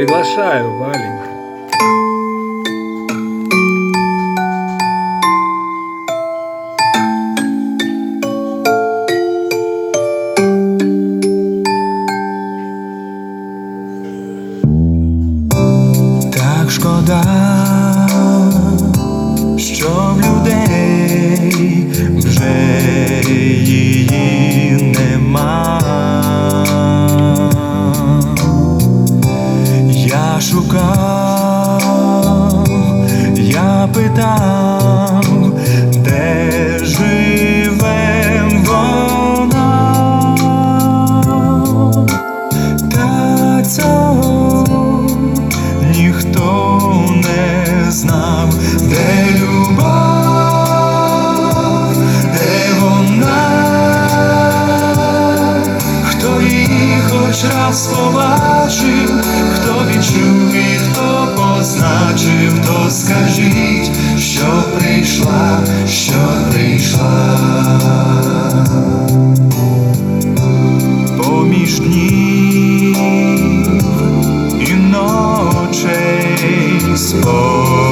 Приглашаю, Валенька. Знав, де любов, де вона, хто її хоч раз побачив, хто відчув і хто позначив, то скажіть, що прийшла, що прийшла. Поміж днів і ночей спокою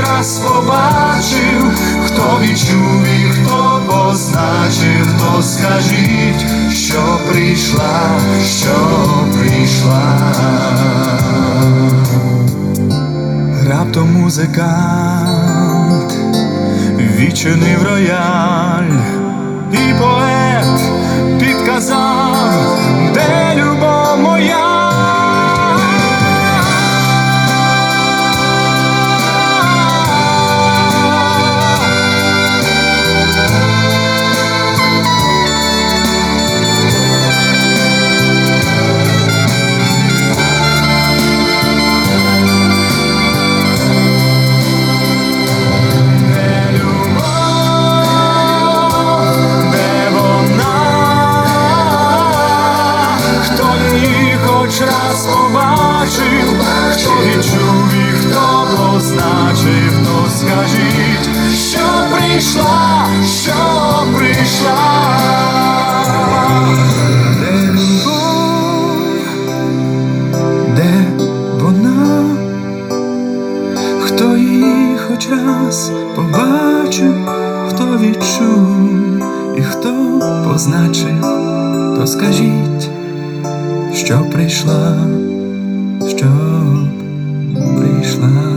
раз побачив, хто відчув і хто позначив, то скажіть, що прийшла, що прийшла. Раптом музикант відчинив рояль, і поет підказав, хто хоч раз побачив, хто відчув і хто позначив, то скажіть, що прийшла, що прийшла. Де любов, де вона? Хто її хоч раз побачив, хто відчув і хто позначив, то скажіть, що прийшла, що прийшла.